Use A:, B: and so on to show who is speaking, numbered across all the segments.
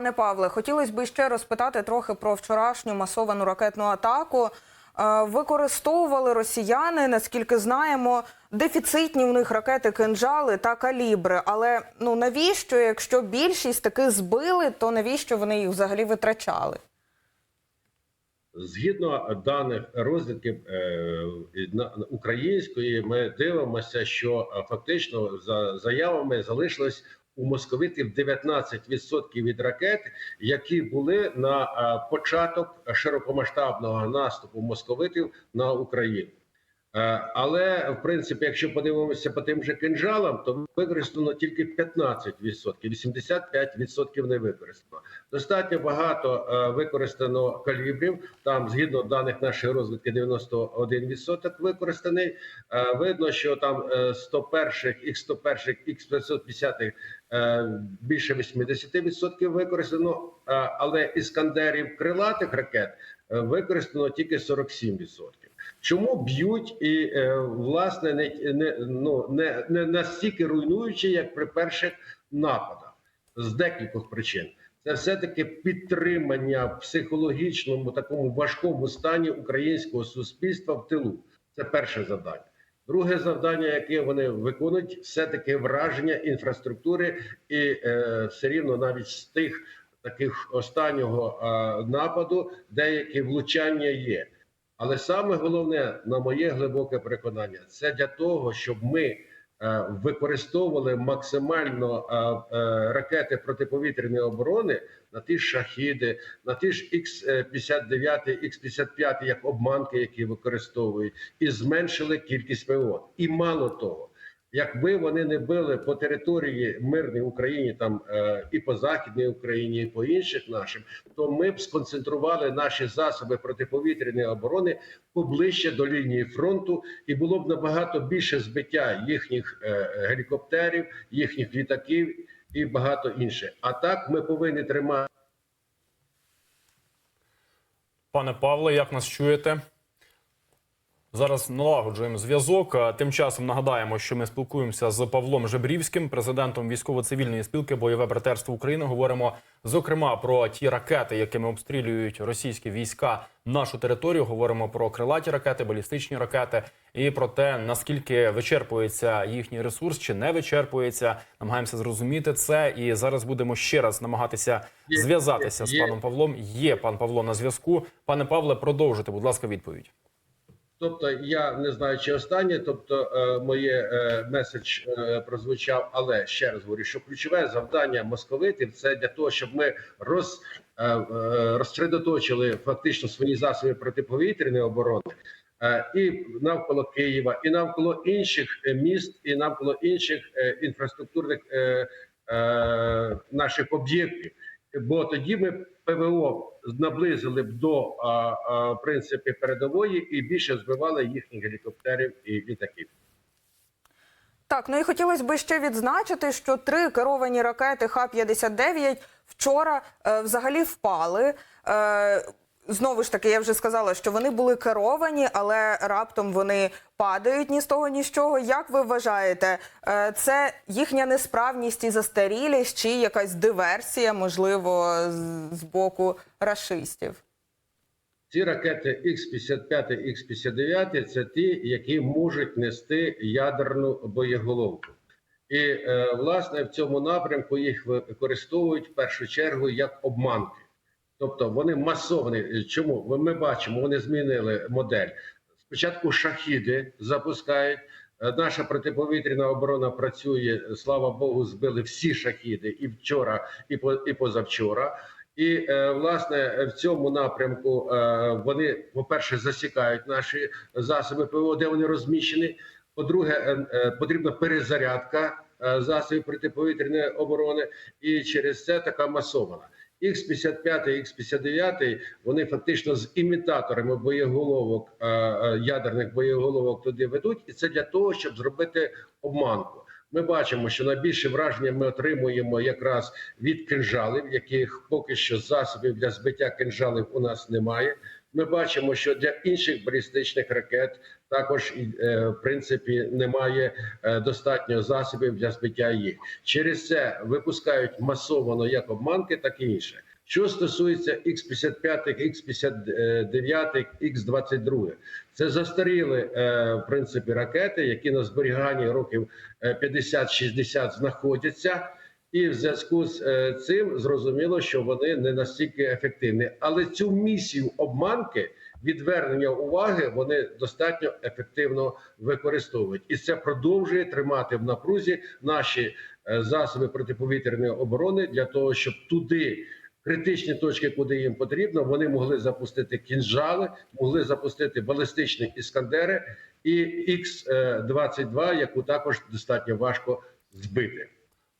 A: Пане Павле, хотілося б ще розпитати трохи про вчорашню масовану ракетну атаку. Е, Використовували росіяни, наскільки знаємо, дефіцитні у них ракети кинжали та калібри. Але ну навіщо, якщо більшість таки збили, то навіщо вони їх взагалі витрачали?
B: Згідно даних розвідки е, української, ми дивимося, що е, фактично за заявами залишилось у московитів 19% від ракет, які були на е, початок широкомасштабного наступу московитів на Україну. Е, Але в принципі, якщо подивимося по тим же кинжалам, то використано тільки 15%, 85% не використано. Достатньо багато е, використано калібрів. Там, згідно даних нашої розвідки, 91% використаний. Е, Видно, що там е, 101-х, Х-101, Х-550 е, більше 80% використано, але іскандерів крилатих ракет використано тільки 47%. Чому б'ють і е, власне не, не, ну, не, не настільки руйнуючи, як при перших нападах з декількох причин. Це все-таки підтримання в психологічному такому важкому стані українського суспільства в тилу. Це перше завдання. Друге завдання, яке вони виконують, все таки враження інфраструктури, і е, все рівно навіть з тих таких останнього е, нападу деякі влучання є. Але саме головне, на моє глибоке переконання, це для того, щоб ми е, використовували максимально е, е, ракети протиповітряної оборони на ті ж шахіди, на ті ж Х-59, Х-55, як обманки, які використовують, і зменшили кількість ПВО. І мало того. Якби вони не били по території мирній Україні, там е, і по західній Україні, і по інших нашим, то ми б сконцентрували наші засоби протиповітряної оборони поближче до лінії фронту, і було б набагато більше збиття їхніх е, гелікоптерів, їхніх літаків і багато інше. А так ми повинні тримати.
C: Пане Павле, як нас чуєте? Зараз налагоджуємо зв'язок. Тим часом нагадаємо, що ми спілкуємося з Павлом Жебрівським, президентом військово-цивільної спілки Бойове братерство України. Говоримо зокрема про ті ракети, якими обстрілюють російські війська нашу територію. Говоримо про крилаті ракети, балістичні ракети і про те, наскільки вичерпується їхній ресурс чи не вичерпується. Намагаємося зрозуміти це. І зараз будемо ще раз намагатися зв'язатися з паном Павлом. Є пан Павло на зв'язку. Пане Павле, продовжуйте, будь ласка, відповідь.
B: Тобто, я не знаю, чи останнє, тобто е, моє е, меседж е, прозвучав, але ще раз говорю, що ключове завдання московитів це для того, щоб ми роз, е, фактично свої засоби протиповітряної оборони. І навколо Києва, і навколо інших міст, і навколо інших інфраструктурних наших об'єктів. Бо тоді ми ПВО наблизили б до а, а, принципі передової і більше збивали їхніх гелікоптерів і літаків.
A: Так, ну і хотілося би ще відзначити, що три керовані ракети Х-59 вчора е, взагалі впали. Е, Знову ж таки, я вже сказала, що вони були керовані, але раптом вони падають ні з того, ні з чого. Як ви вважаєте, е, це їхня несправність і застарілість, чи якась диверсія, можливо, з- боку рашистів?
B: Ці ракети Х-55 і Х-59 – це ті, які можуть нести ядерну боєголовку. І е, власне в цьому напрямку їх використовують в першу чергу як обманки. Тобто вони масовані. Чому ми бачимо, вони змінили модель. Спочатку шахіди запускають. Е, Наша протиповітряна оборона працює. Слава Богу, збили всі шахіди і вчора, і по і позавчора. І е, власне в цьому напрямку е, вони, по-перше, засікають наші засоби ПВО, де вони розміщені. По-друге, потрібна перезарядка засобів протиповітряної оборони, і через це така масована. Х-55 і Х-59, вони фактично з імітаторами боєголовок, е, е, ядерних боєголовок туди ведуть, і це для того, щоб зробити обманку. Ми бачимо, що найбільше враження ми отримуємо якраз від кинжалів, яких поки що засобів для збиття кинжалів у нас немає. Ми бачимо, що для інших балістичних ракет також е, в принципі немає е, достатньо засобів для збиття їх. Через це випускають масово як обманки, так і інше. Що стосується X-55, X-59, X-22, це застаріли е, в принципі ракети, які на зберіганні років е, 50-60 знаходяться. І в зв'язку з е, цим зрозуміло, що вони не настільки ефективні. Але цю місію обманки відвернення уваги вони достатньо ефективно використовують, і це продовжує тримати в напрузі наші е, засоби протиповітряної оборони для того, щоб туди. Критичні точки, куди їм потрібно, вони могли запустити кінжали, могли запустити балістичні іскандери і Х-22, яку також достатньо важко збити.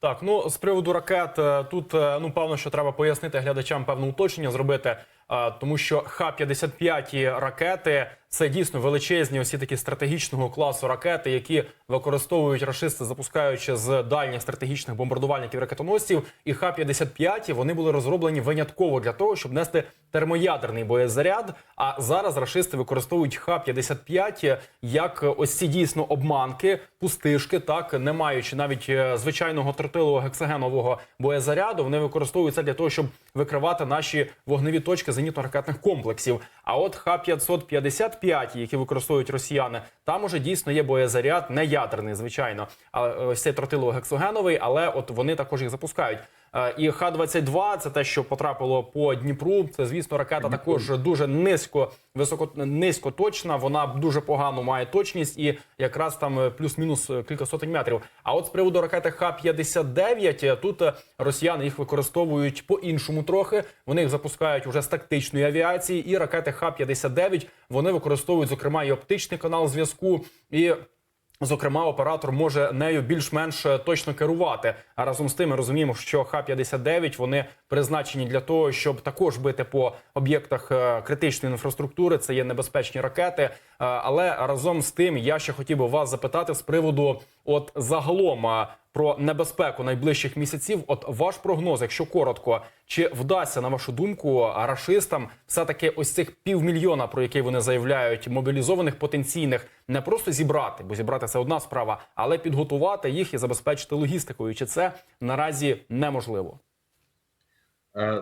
C: Так, ну з приводу ракет, е, тут е, ну певно, що треба пояснити глядачам певне уточнення зробити, е, тому що Х-55 ракети це дійсно величезні, осі такі стратегічного класу ракети, які використовують рашисти, запускаючи з дальніх стратегічних бомбардувальників ракетоносців. І Х-55 вони були розроблені винятково для того, щоб нести термоядерний боєзаряд. А зараз рашисти використовують Х-55 як ось ці дійсно обманки, пустишки, так не маючи навіть е, звичайного тротилового гексагенового боєзаряду. Вони використовуються для того, щоб викривати наші вогневі точки зенітно-ракетних комплексів. А от Х-555, які використовують росіяни, там уже дійсно є боєзаряд, не ядерний, звичайно, а е, ось цей тротилово-гексогеновий, але от вони також їх запускають. Е, І Х-22 – це те, що потрапило по Дніпру. Це, звісно, ракета також дуже низько, високо низько точна. Вона дуже погано має точність і якраз там е, плюс-мінус е, кілька сотень метрів. А от з приводу ракети Х-59, е, тут росіяни їх використовують по-іншому трохи. Вони їх запускають уже з тактичної авіації, і ракети Х-59 вони використовують, зокрема, і оптичний канал зв'язку. і Зокрема, оператор може нею більш-менш е, точно керувати. А разом з тим ми розуміємо, що Х-59 вони призначені для того, щоб також бити по об'єктах е, критичної інфраструктури. Це є небезпечні ракети. Е, Але разом з тим я ще хотів би вас запитати з приводу, от загалом е, про небезпеку найближчих місяців. От ваш прогноз, якщо коротко, чи вдасться на вашу думку рашистам все таки ось цих півмільйона, про які вони заявляють, мобілізованих потенційних не просто зібрати, бо зібрати це одна справа, але підготувати їх і забезпечити логістикою. Чи це наразі неможливо?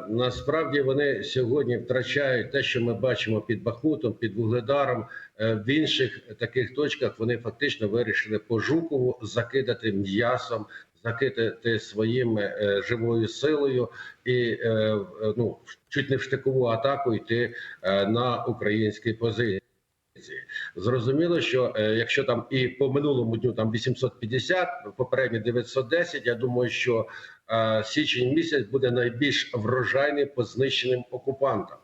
B: Насправді вони сьогодні втрачають те, що ми бачимо під Бахмутом, під Вугледаром. Е, В інших таких точках вони фактично вирішили по Жукову закидати м'ясом, закидати своїм е, живою силою і е, ну чуть не в штикову атаку йти на українські позиції. Зрозуміло, що е, якщо там і по минулому дню там 850, попередньо 910, я думаю, що е, січень місяць буде найбільш врожайний по знищеним окупантам.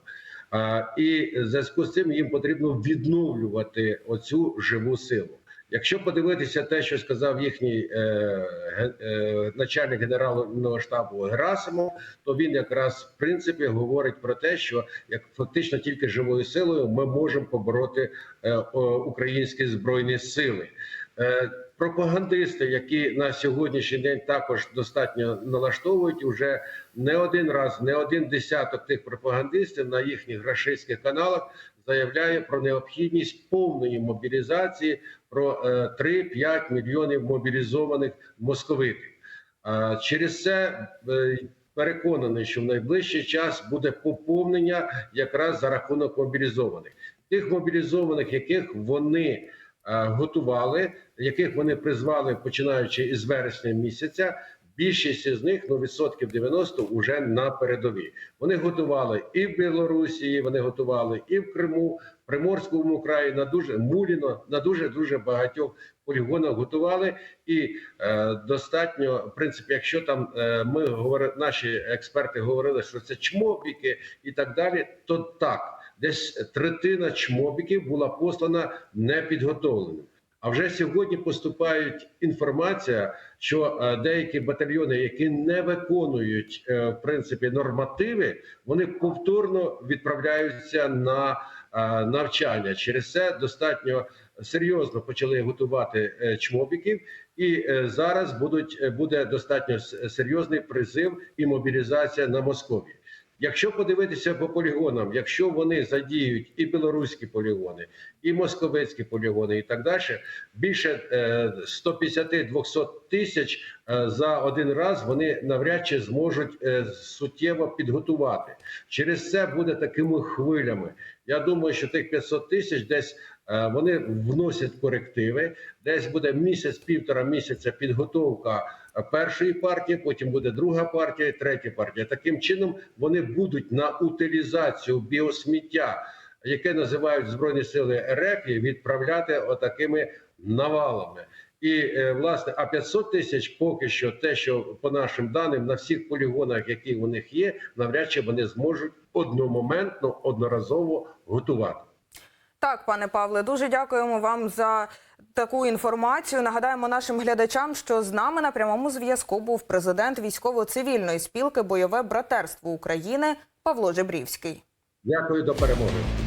B: Е, і в зв'язку з цим їм потрібно відновлювати оцю живу силу. Якщо подивитися те, що сказав їхній е, е, начальник генерального штабу Герасимов, то він якраз в принципі говорить про те, що як фактично тільки живою силою ми можемо побороти е, е, українські збройні сили. Е, пропагандисти, які на сьогоднішній день також достатньо налаштовують, уже не один раз, не один десяток тих пропагандистів на їхніх рашистських каналах заявляє про необхідність повної мобілізації про е, 3-5 мільйонів мобілізованих московитів. Через це е, переконаний, що в найближчий час буде поповнення якраз за рахунок мобілізованих, тих мобілізованих, яких вони е, готували, яких вони призвали починаючи із вересня місяця. Більшість із них, ну відсотків 90, вже на передовій. Вони готували і в Білорусі, вони готували і в Криму, в Приморському краї на дуже муліно, на дуже дуже багатьох полігонах готували. І е, достатньо, в принципі, якщо там е, ми говорили, наші експерти говорили, що це чмобіки і так далі, то так, десь третина чмобіків була послана непідготовленим. А вже сьогодні поступають інформація, що е, деякі батальйони, які не виконують е, в принципі нормативи, вони повторно відправляються на е, навчання. Через це достатньо серйозно почали готувати чмобіків, і зараз будуть буде достатньо серйозний призив і мобілізація на Москові. Якщо подивитися по полігонам, якщо вони задіють і білоруські полігони, і московицькі полігони, і так далі, більше е, 150-200 тисяч е, за один раз вони навряд чи зможуть е, суттєво підготувати. Через це буде такими хвилями. Я думаю, що тих 500 тисяч десь е, вони вносять корективи. Десь буде місяць-півтора місяця підготовка е, першої партії, потім буде друга партія, третя партія. Таким чином вони будуть на утилізацію біосміття, яке називають збройні сили РФ, відправляти отакими навалами. І е, власне, а 500 тисяч поки що, те, що по нашим даним на всіх полігонах, які у них є, навряд чи вони зможуть одномоментно одноразово готувати.
A: Так, пане Павле, дуже дякуємо вам за таку інформацію. Нагадаємо нашим глядачам, що з нами на прямому зв'язку був президент військово-цивільної спілки Бойове братерство України Павло Жебрівський.
B: Дякую до перемоги.